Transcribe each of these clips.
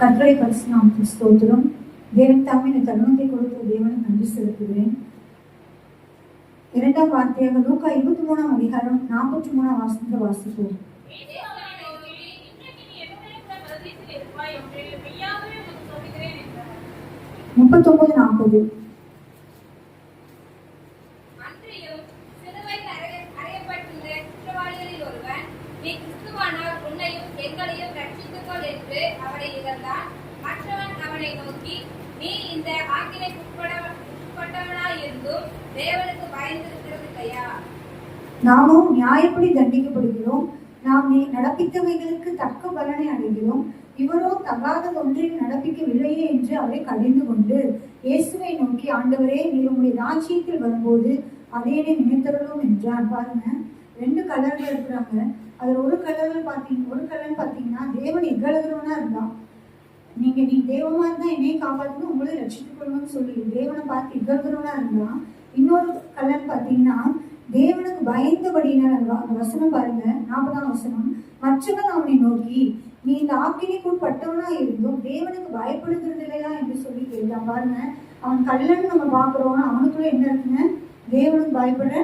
கட்டளை பரிசு நாம் ஸ்தோத்திரம். தேவன் தாமே இந்த தருணத்தை கொடுத்த தேவனை நன்றி செலுத்துகிறேன். இரண்டாம் வார்த்தையாக லூக்கா இருபத்தி மூணாம் அதிகாரம் நாற்பத்தி மூணாம் வாசனத்தை வாசிப்போம். முப்பத்தொன்பது நாற்பது. ஆனால் உன்னையும் எங்களையும் ரட்சித்துக்கொள் என்று அவனை இழந்தான் மற்றவன் அவனை நோக்கி, நீ இந்த ஆக்கினை உட்பட்டவனாயிருந்தும் தேவனுக்கு பயந்திருக்கிறதில்லையா? நாமும் நியாயப்படி தண்டிக்கப்படுகிறோம். நாம் நீ நடப்பித்தவைகளுக்கு தக்க பலனை அடைகிறோம். இவரோ தகாத ஒன்றையும் நடப்பிக்கவில்லையே என்று அவரை கடிந்து கொண்டு இயேசுவை நோக்கி ஆண்டவரே நீர் உங்களுடைய ராஜ்யத்தில் வரும்போது அதேனே நினைத்தருளும் என்றான் பாருங்க. ரெண்டு கலர்கள் இருக்கிறாங்க. அதுல ஒரு கலர்கள் பார்த்தீங்க ஒரு கலர் பார்த்தீங்கன்னா தேவன் இகழகிறவனா இருந்தான். நீங்க நீ தேவமா இருந்தா என்னையும் காப்பாற்றணும் உங்களை ரட்சித்துக் கொள்ளணும்னு சொல்லி தேவனை பார்த்து இகழ்கிறவனா இருந்தான். இன்னொரு கலர் பார்த்தீங்கன்னா தேவனுக்கு பயந்தபடியினர் அந்த அந்த வசனம் பாருங்க. நாற்பதாம் வசனம். மற்றவன் அவனை நோக்கி நீ இந்த ஆக்கினைக்குள் பட்டவனா இருந்தும் தேவனுக்கு பயப்படுகிறது இல்லையா? என்று சொல்லி கேட்டான். பாருங்க அவன் கல்லன்னு நம்ம பார்க்குறோம் அவனுக்குள்ள என்ன இருக்குங்க? தேவனுக்கு பயப்பட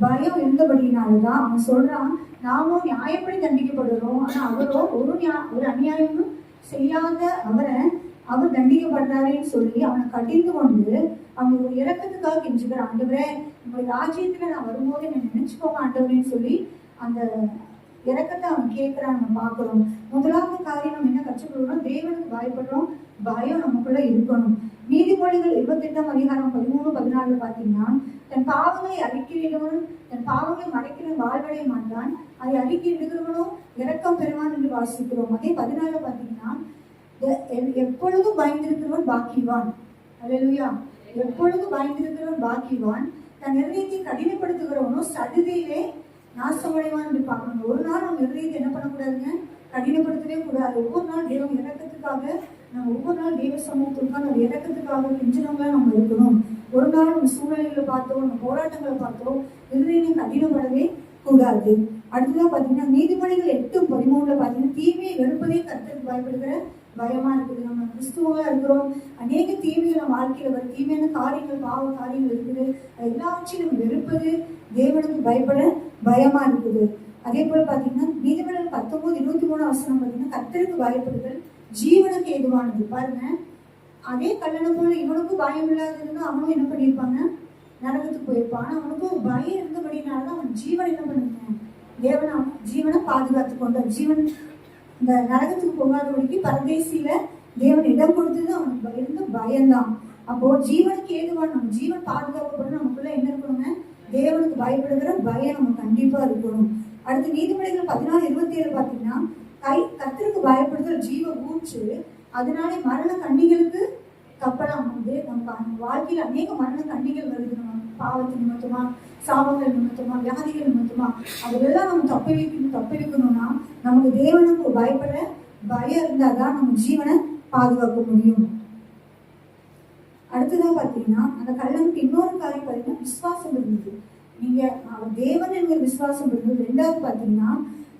பயம் இருந்தபடியினாலதான் அவன் சொல்றான் நாமும் நியாயப்படி தண்டிக்கப்படுறோம் ஆனா அவரோ ஒரு ஒரு அநியாயமும் செய்யாத அவரை அவர் தண்டிக்கப்படுறாருன்னு சொல்லி அவனை கடிந்து கொண்டு அவங்க ஒரு இறக்கத்துக்காக கெஞ்சுக்கிறான் ஆண்டவரே உங்களுடைய ராஜ்யத்துல நான் வரும்போது என்ன நினைச்சுக்கோங்க ஆண்டவரேன்னு சொல்லி அந்த இறக்கத்தை அவன் கேட்கிறான் நம்ம பார்க்கிறோம். முதலாவது காரியம் நம்ம என்ன கற்றுக்கொள்றோம் தேவனுக்கு பயப்படுறோம். பயம் நமக்குள்ள இருக்கணும். நீதிமொழிகள் இருபத்தெட்டாம் அதிகாரம் பதிமூணு பதினாலுல பார்த்தீங்கன்னா தன் அறிக்கையிடுவனும் தன் பாவங்களை மறைக்கிற வாழ்வடைய மாட்டான். அதை அறிக்கையிடுகிறவனும் இரக்கம் பெறுவான் என்று வாசிக்கிறோம். அதே பதினாலு பார்த்தீங்கன்னா எ- எப்பொழுதும் பயந்திருக்கிறவன் பாக்கிவான் அல்லேலூயா. எப்பொழுதும் பயந்திருக்கிறவன் பாக்கிவான் தன் நிர்ணயத்தை கடினப்படுத்துகிறவனோ சடுதியிலே நாசமடைவான் என்று பார்க்கணும். ஒரு நாள் நம்ம நிர்ணயத்தை என்ன பண்ணக்கூடாதுங்க? கடினப்படுத்தவே கூடாது. ஒவ்வொரு நாள் தெய்வம் இறக்கத்துக்காக நம்ம ஒவ்வொரு நாள் தெய்வ சமூகத்துக்காக நம்ம இறக்கத்துக்காக கெஞ்சினவங்களா நம்ம இருக்கணும். ஒரு நாள் நம்ம சூழ்நிலைகளை பார்த்தோம் நம்ம போராட்டங்களை பார்த்தோம் இதுவே இருதயம் கடினப்படவே கூடாது. அடுத்ததா பார்த்தீங்கன்னா நீதிமொழிகள் எட்டு பதிமூணுல பார்த்தீங்கன்னா தீமையை வெறுப்பதே கருத்துக்கு பயப்படுகிற பயமா இருக்குது. நம்ம கிறிஸ்துவா இருக்கிறோம். அநேக தீமைகள் நம்ம வாழ்க்கையில வரும். தீமையான காரியங்கள் பாவ காரியங்கள் இருக்குது. எல்லாவற்றையும் நம்ம வெறுப்பது தேவனுக்கு பயப்பட பயமா இருக்குது. அதே போல பாத்தீங்கன்னா நீதிமன்றம் பத்தொன்பது இருபத்தி மூணு அவசரம் பாத்தீங்கன்னா கர்த்தருக்கு பயப்படுதல் ஜீவனுக்கு எதுவானது பாருங்க. அதே கல்லணை போல இவனுக்கும் பயம் இல்லாததுன்னு அவனும் என்ன பண்ணியிருப்பாங்க? நரகத்துக்கு போயிருப்பான். ஆனால் அவனுக்கும் பயம் இருந்தபடினாலதான் அவன் ஜீவன் என்ன பண்ணுங்க தேவனை அவன் ஜீவனை பாதுகாத்து கொண்டான். ஜீவன் இந்த நரகத்துக்கு போகாதபடிக்கு பரதேசியில தேவன் இடம் கொடுத்தது அவனுக்கு இருந்த பயம்தான் அப்போ ஜீவனுக்கு ஏதுவான நம்ம ஜீவன் பாதுகாக்கப்படணும் நமக்குள்ள என்ன இருக்கணுங்க தேவனுக்கு பயப்படுகிற பயம் நம்ம கண்டிப்பா இருக்கணும். அடுத்து நீதிமொழிகள் பதினாலு இருபத்தி ஏழு பார்த்தீங்கன்னா கை கத்திற்கு பயப்படுதல் ஜீவ ஊற்று அதனாலே மரண கண்ணிகளுக்கு கப்பலாம் வந்து நம்ம வாழ்க்கையில் அநேக மரண கண்ணிகள் வருது. நம்ம பாவத்து நிமித்தமா சாபங்கள் நிமித்தமா வியாதிகள் நிமித்தமா அதெல்லாம் நம்ம தப்பி வைக்கணும் தப்பி வைக்கணும்னா நமக்கு தேவனுக்கு பயப்பட பயம் இருந்தால் தான் நம்ம ஜீவனை பாதுகாக்க முடியும். அடுத்ததாக பார்த்தீங்கன்னா அந்த கல்லனுக்கு இன்னொரு காரியம் பார்த்தீங்கன்னா விசுவாசம் இருந்தது. நீங்கள் அவர் தேவன் என்கிற விசுவாசம் இருந்தது. ரெண்டாவது பார்த்தீங்கன்னா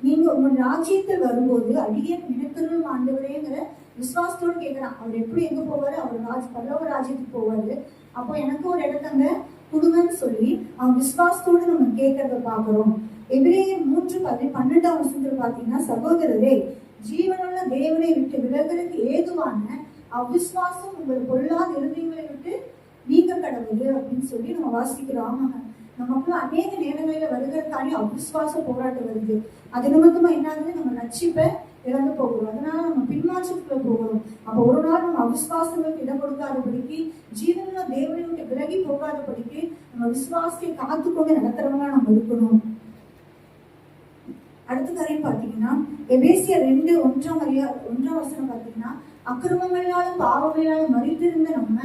நீங்கள் உங்கள் ராஜ்யத்தில் வரும்போது அடியே நினைத்தருளும் ஆண்டவரேங்கிற விசுவாசத்தோடு கேட்குறான் அவர் எப்படி எங்க போவாரு? அவர் ராஜ் பல்லவ ராஜ்யத்துக்கு போவாரு? அப்போ எனக்கு ஒரு இடத்தங்க கொடுங்கன்னு சொல்லி அவன் விசுவாசத்தோடு நம்ம கேட்கறத பார்க்குறோம். எபிரேயர் மூன்று பதி பன்னெண்டாம் வருஷத்துல பார்த்தீங்கன்னா சகோதரரே ஜீவனுள்ள தேவனை விட்டு விலகுறதுக்கு ஏதுவான அவிஸ்வாசம் உங்கள் பொல்லாத இருதயங்களை விட்டு நீக்க கடவுது அப்படின்னு சொல்லி நம்ம வாசிக்கிறோம். ஆமாங்க. நமக்குள்ள அநேக நேரங்களில வருகிறதாலே அவிஸ்வாச போராட்டம் வருது. அது நிமித்தமா என்ன ஆகுது நம்ம நச்சிப்பை இழந்து போகிறோம் அதனால நம்ம பின்மாற்றத்துல போகிறோம் அப்போ ஒரு நாள் நம்ம அவிஸ்வாசங்களுக்கு இடம் கொடுக்காதபடிக்கு ஜீவனுள்ள தேவனை விட்டு விலகி போகாதபடிக்கு நம்ம விசுவாசத்தை காத்துக்கொண்டு நடத்துறவங்களா நம்ம இருக்கணும். அடுத்த காரியம் பார்த்தீங்கன்னா எபேசிய ரெண்டு ஒன்றாம் அறியா ஒன்றாம் வசனம் பார்த்தீங்கன்னா அக்கிரமங்களாலும் பாவங்களாலும் மறித்திருந்த நம்ம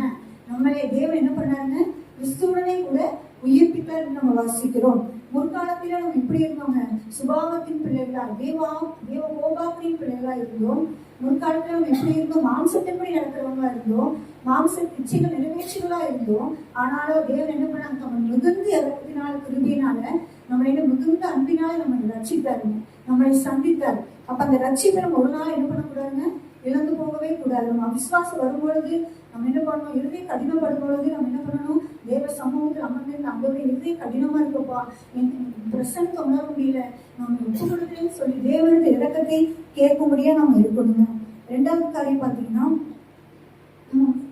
நம்மளே தேவன் என்ன பண்ணாருன்னு கிறிஸ்துவனை கூட உயிர்ப்பித்தார் நம்ம வாசிக்கிறோம். முற்காலத்தில் நம்ம எப்படி இருந்தோங்க சுபாவத்தின் பிள்ளைகளா தேவா தேவ கோபாக்கின் பிள்ளைகளா இருந்தோம். முற்காலத்துல நம்ம எப்படி இருந்தோம். மாம்சத்தின்படி நடக்கிறவங்களா இருந்தோம். மாம்ச இச்சைகள் நிறைவேற்றுகளா இருந்தோம். ஆனாலும் தேவன் என்ன பண்ணாங்க? நம்ம மிகுந்த இறப்பினால கிருபியினால நம்ம என்ன மிகுந்த அன்பினால நம்ம ரட்சித்தாருங்க நம்மளை சந்தித்தார். அப்ப அந்த ரட்சிப்பை நம்ம ஒரு நாள் என்ன பண்ணக்கூடாதுங்க? இழந்து போகவே கூடாது. நம்ம அவிசுவாசம் வரும்பொழுது நம்ம என்ன பண்ணணும்? இறுதி கடினப்படும் பொழுது நம்ம என்ன பண்ணணும்? தேவ சமூகத்தில் அமர்ந்து அங்கே இறுதி கடினமா இருக்கப்பா. என் பிரசனத்தை உணர முடியல நம்ம ஒப்பு சொல்லி தேவனுடைய இறக்கத்தை கேட்கும்படியா நம்ம இருக்கணுங்க. ரெண்டாவது காரியம் பார்த்தீங்கன்னா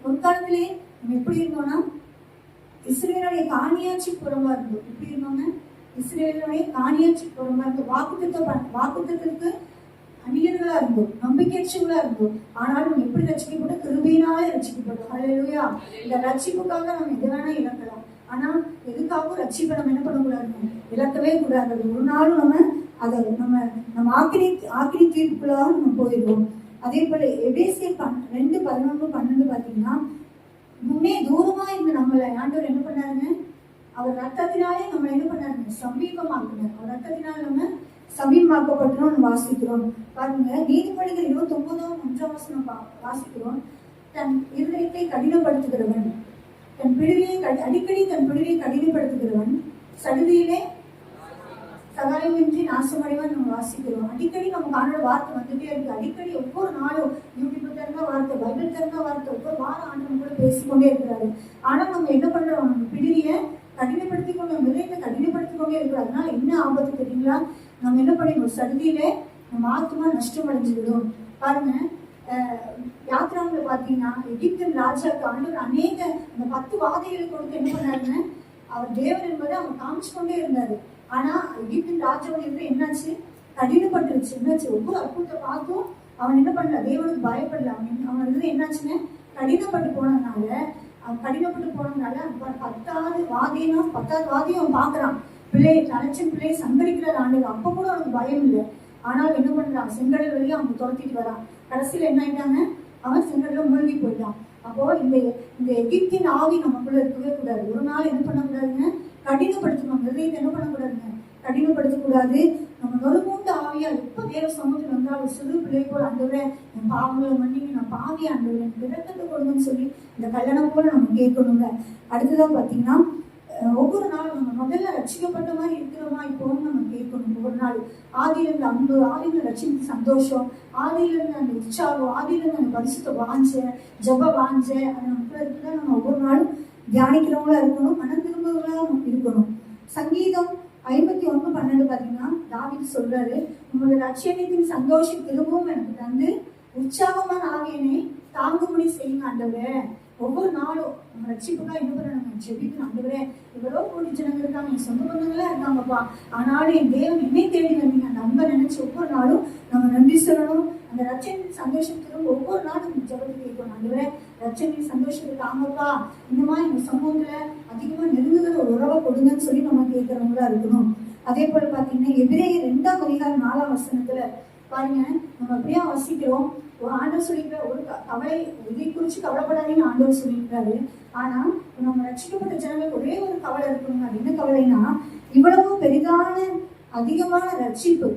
ஒரு காலத்திலே நம்ம எப்படி இருந்தோம்னா இஸ்ரேலுடைய காணியாட்சி புறமா இருந்தோம். எப்படி இருந்தோங்க இஸ்ரேலுடைய காணியாட்சி புறமா இருந்தோம். வாக்குத்தத்தை வாக்குத்தத்திற்கு அந்நியர்களா இருந்தோம் நம்பிக்கையற்றவங்களா இருந்தோம். ஆனாலும் நம்ம எப்படி ரசிக்கப்பட்டோம் கிருபையினாலே ரசிக்கப்பட்டோம். ஹalleluya இந்த ரட்சிப்புக்காக நம்ம எது வேணா இழக்கலாம். ஆனா எதுக்காகவும் ரட்சிப்பை நம்ம என்ன பண்ணக்கூடாது? இழக்கவே கூடாது. ஒரு நாளும் நம்ம அதை நம்ம நம்ம ஆக்கிரி ஆக்கிரி தீர்ப்புக்குள்ளாக நம்ம போயிடுவோம். அதே போல எபேசிய ரெண்டு பதினொன்று பன்னெண்டு பார்த்தீங்கன்னா முன்னே தூரமா இருந்த நம்மளை ஆண்டவர் என்ன பண்ணாருங்க? அவர் ரத்தத்தினாலே நம்மளை என்ன பண்ணாருங்க? சமீபமாக்குனார். அவர் ரத்தத்தினால நம்ம சமீபமாக்கப்பட்டோம் நம்ம வாசிக்கிறோம். பாருங்க நீதிமொழிகள் இருபத்தி ஒன்பதாம் ஒன்றாம் வசனம் வாசிக்கிறோம். தன் இருதயத்தை கடினப்படுத்துகிறவன் தன் பிடிவியை கடி- அடிக்கடி தன் பிடிவியை கடினப்படுத்துகிறவன் சடுதியிலே சகாயமின்றி நாசமடைவன் நம்ம வாசிக்கிறோம். அடிக்கடி நம்ம காணோட வார்த்தை வந்துட்டே இருக்கு. அடிக்கடி ஒவ்வொரு நாளும் யூடியூப்ல திறந்த வார்த்தை பைபிள் திறந்த வார்த்தை ஒவ்வொரு வாரம் ஆண்டு கூட பேசிக்கொண்டே இருக்கிறாரு. ஆனா நம்ம என்ன பண்றோம்? நம்ம பிடிவிய கடினப்படுத்தி கொண்டு விதையத்தை கடினப்படுத்தி கொண்டே இருக்கிறோம். அதனால என்ன ஆபத்து தெரியுங்களா? நம்ம என்ன பண்ணிடுவோம் சந்தியில நம்ம ஆத்மா நஷ்டம் பாருங்க அஹ், பாத்தீங்கன்னா எகிப்தின் ராஜாவுக்கு ஆண்டவர் அநேக அந்த பத்து வாதைகளை கொடுத்து என்ன பண்ணாருன்னு அவர் தேவன் என்பதை அவர் காமிச்சு கொண்டே இருந்தாரு. ஆனா எகிப்தின் ராஜாவோட இருந்து என்னாச்சு? கடினப்பட்டுருச்சு. என்னாச்சு? ஒவ்வொரு அற்புதத்தை பார்த்தும் அவன் என்ன பண்ணல? தேவனுக்கு பயப்படல. அவன் அவன் இருந்து என்னாச்சுன்னு கடினப்பட்டு போனதுனால அவன் கடினப்பட்டு போனதுனால பத்தாவது வாதினா பத்தாவது வாதியும் அவன் பாக்குறான் பிள்ளை நினைச்சு பிள்ளையை சங்கடிக்கிற ஆண்டு அப்ப கூட அவனுக்கு பயம் இல்லை. ஆனால் என்ன பண்றான்? செங்கடல் வழியை அவன் துரத்திட்டு வரான். கடைசியில் என்ன ஆயிட்டாங்க? அவன் செங்கடல மூழ்கி போயிட்டான். அப்போ இந்த இந்த எகிப்தின் ஆவி நமக்குள்ள இருக்கவே கூடாது. ஒரு நாள் என்ன பண்ணக்கூடாதுங்க? கடினப்படுத்தணும். ஹிருதயத்தை என்ன பண்ணக்கூடாதுங்க? கடினப்படுத்தக்கூடாது. நம்ம நொறுமூண்டு ஆவியா எப்போ வேற சமூகத்தில் வந்தாலும் சிறு பிள்ளை போல் ஆண்டவரே என் பாவங்களை மன்னிங்க. நான் பாவி ஆண்டவரே விளக்கத்தை கொடுங்கன்னு சொல்லி இந்த கல்யாணம் போல நம்ம கேட்கணுங்க. அடுத்ததான் பார்த்தீங்கன்னா ஒவ்வொரு நாளும் நம்ம முதல்ல ரட்சிக்கப்பட்ட மாதிரி இருக்கிறோமா இப்போவும் நம்ம கேட்கணும். ஒவ்வொரு நாள் ஆதியில இருந்த அன்பு ஆதியில இருந்த சந்தோஷம் ஆதியில அந்த உற்சாகம் ஆதியில இருந்து அந்த பரிசுத்த வாஞ்ச ஜப வாஞ்ச அந்த நமக்குள்ள நம்ம ஒவ்வொரு நாளும் தியானிக்கிறவங்களா இருக்கணும் மன திரும்பவங்களா இருக்கணும். சங்கீதம் ஐம்பத்தி ஒன்று பன்னெண்டு பார்த்தீங்கன்னா தாவீது சொல்றாரு உங்களோட லட்சியத்தின் சந்தோஷம் திரும்பவும் எனக்கு தந்து உற்சாகமான ஆவியனை தாங்கும்படி செய்யுங்க ஆண்டவர். ஒவ்வொரு நாளும் நம்ம ரட்சிப்புக்காக என்ன பண்ணணும் ஜெபிக்கணும். ஆண்டவரே இவ்வளோ கோடி ஜனங்க இருக்காங்க. என் சொந்த பந்தங்களா இருக்காங்கப்பா. ஆனாலும் என் தேவன் என்னை தேடி வந்தீங்க. அந்த அன்பை நினைச்சு ஒவ்வொரு நாளும் நம்ம நன்றி சொல்லணும். அந்த ரட்சணின் சந்தோஷத்துக்கு ஒவ்வொரு நாளும் நம்ம கேட்கணும். ஆண்டவரே ரட்சணின் சந்தோஷத்தை தாங்கப்பா இந்த மாதிரி எங்கள் சமூகத்துல அதிகமா நெருங்குகிற உறவை கொடுங்கன்னு சொல்லி நம்ம கேட்குறவங்களா இருக்கணும். அதே போல பாத்தீங்கன்னா எதிரே ரெண்டாம் அதிகாரம் நாலாம் வசனத்துல பாருங்க நம்ம அப்படியே வசிக்கிறோம். ஆண்டவர் சொல்லிக்கிற ஒரு க- கவலை இதை குறிச்சு கவலைப்படாதீங்கன்னு ஆண்டவர் சொல்லியிருக்காரு. ஆனா நம்ம ரட்சிக்கப்பட்ட ஜனங்களுக்கு ஒரே ஒரு கவலை இருக்கணுங்க அது என்ன கவலைன்னா இவ்வளவு பெரிதான அதிகமான ரட்சிப்பு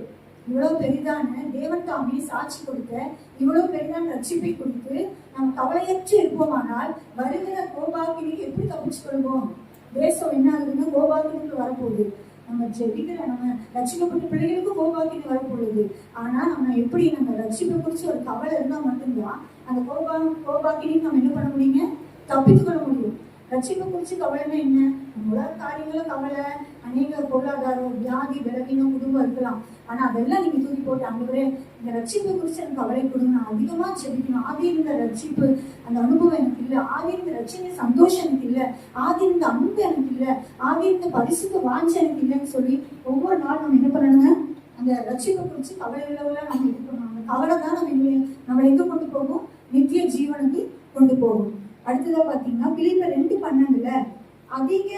இவ்வளவு பெரிதான தேவன் தாமே சாட்சி கொடுத்த இவ்வளவு பெரிதான ரட்சிப்பை கொடுத்து நாம் கவலையற்று இருப்போமானால் வருகிற கோபாக்கினிக்கு எப்படி தப்பிச்சு கொள்வோம் தேசம் என்ன ஆகுதுன்னா கோபாக்கினிக்கு வரப்போகுது. நம்ம ஜெபிக்கிற நம்ம ரட்சிக்கப்பட்ட பிள்ளைகளுக்கும் கோபாக்கிட்டு வரப்பொழுது ஆனா நம்ம எப்படி நம்ம ரட்சிப்பை குறித்து ஒரு கவலை இருந்தா மட்டும்தான் அந்த கோபா கோபாக்கினையும் நம்ம என்ன பண்ண முடியுங்க? தப்பித்துக்கொள்ள முடியும். ரட்சிப்பை குறித்து கவலைன்னா என்ன? நம்மளோட காரியங்களும் கவலை அநேக பொருளாதாரம் வியாதி பலவீனம் குடும்பம் இருக்கலாம். ஆனா அதெல்லாம் நீங்க தூக்கி போட்டு ஆண்டவரே இந்த ரட்சிப்பை குறித்து எனக்கு கவலை கொடுங்க. நான் அதிகமா செபிக்கணும் ஆதி இருந்த ரட்சிப்பு அந்த அனுபவம் எனக்கு இல்லை. ஆதி இருந்த ரட்சணை சந்தோஷம் எனக்கு இல்லை. ஆதி இருந்த அன்பு எனக்கு இல்லை. ஆதி இருந்த பரிசுத்த வாஞ்ச எனக்கு இல்லைன்னு சொல்லி ஒவ்வொரு நாள் நம்ம என்ன பண்ணணுங்க? அந்த ரட்சிப்பை குறித்து கவலைகளோட நம்ம இது பண்ணணும்? அந்த கவலை தான் நம்ம நம்மளை எங்க கொண்டு போகும்? நித்திய ஜீவனுக்கு கொண்டு போகும். அடுத்ததா பாத்தீங்கன்னா பிலிப்பர் ரெண்டு பன்னெண்டுல அதிக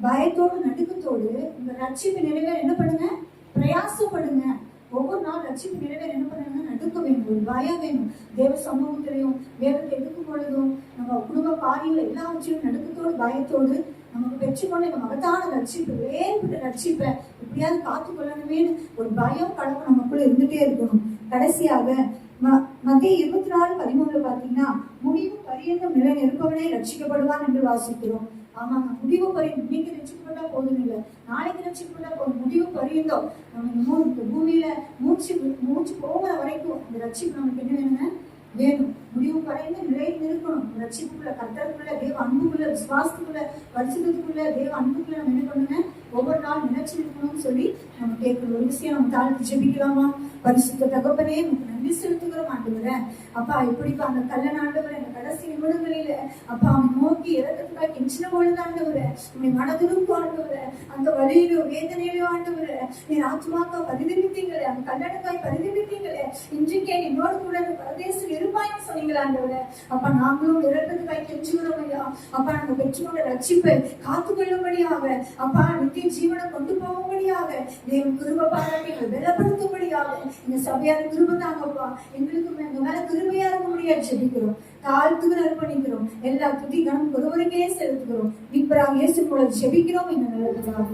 பயத்தோடு நடுக்கத்தோடு உங்க ரட்சிப்பு நிறைவேற என்ன பண்ணுங்க? பிரயாசப்படுங்க. ஒவ்வொரு நாள் ரட்சிப்பு நிறைவேற என்ன பண்ணுங்க? நடுக்க வேணும் ஒரு பயம் வேணும் தேவ சமூகத்திலையும் வேதத்தை எடுக்கும் பொழுதும் நம்ம குடும்ப காரியங்கள் எல்லாவற்றையும் நடுக்கத்தோடு பயத்தோடு நமக்கு பெற்றுக்கொண்ட இந்த மகத்தான ரட்சிப்பு வேறுபட்ட ரட்சிப்பை எப்படியாவது காத்துக்கொள்ளணுமேனு ஒரு பயம் கடவுள் நமக்குள்ள இருந்துட்டே இருக்கணும். கடைசியாக ம- மத்திய இருபத்தி நாலு பதிமூணுல பாத்தீங்கன்னா முடிவு பரியந்தம் நிலை நிற்பவனே ரட்சிக்கப்படுவான் என்று வாசிக்கிறோம். ஆமாங்க முடிவு பரி இன்னைக்கு ரட்சிக்கப்பட்டா போதும் இல்லை. நாளைக்கு ரட்சிக்கப்பட்டா போதும் முடிவு பரியந்தம் நம்ம இந்த இந்த பூமியில மூச்சு மூச்சு போகிற வரைக்கும் அந்த ரட்சிப்பு நமக்கு என்ன வேணுங்க? வேணும். முடிவு இருக்கணும் ரட்சிப்புக்குள்ள கத்தருக்குள்ள தேவ அன்புக்குள்ள விசுவாசத்துக்குள்ள பரிசுத்தத்துக்குள்ள தேவ அன்புக்குள்ள நம்ம என்ன பண்ணுங்க? ஒவ்வொரு நாள் நினைச்சு இருக்கணும்னு சொல்லி நம்ம கேட்கணும் ஒரு விஷயம் நம்ம தாழ்த்து ஜெபிக்கலாமா? பரிசுத்த தகப்பனே உங்களுக்கு நன்றி செலுத்துகிறோம் ஆண்டவரே. அப்பா இப்படிப்பா அந்த கல்ல ஆண்டு வர கடைசி நிமிடங்களில அப்பா அவன் நோக்கி இறக்கத்துக்காக கெஞ்சின பொழுது ஆண்டவரே உண்மை மனதிலும் ஆண்டவரே அந்த வழியிலோ வேதனையிலோ ஆண்டவர. நீ ஆத்மாக்கா பரிதவித்தீங்களே அந்த கல்லடக்காய் பரிதவித்தீங்களே இன்றைக்கே என்னோடு கூட அந்த பரதேசில் இருப்பாய்னு சொன்னீங்களே ஆண்டவரே. அப்பா நாங்களும் இறக்கத்துக்காய் கெஞ்சுகிறோம் ஐயா. அப்பா நாங்க பெற்றோட ரட்சிப்பை காத்துக்கொள்ளும்படியாக. அப்பா நித்திய ஜீவனை கொண்டு போகும்படியாக. தேவன் குருப பாராட்டி எங்களை பலப்படுத்தும்படியாக. இந்த சபையார் குருப தாங்கப்பா. எங்களுக்கு எங்க மேல கிருபையா இருக்க முடியாது ஜெபிக்கிறோம். தாழ்த்துகள் அர்ப்பணிக்கிறோம். எல்லா துதி கணம் ஒருவருக்கே செலுத்துகிறோம். இப்ப இயேசு மூலம் ஜெபிக்கிறோம் இந்த நல்லதுக்காக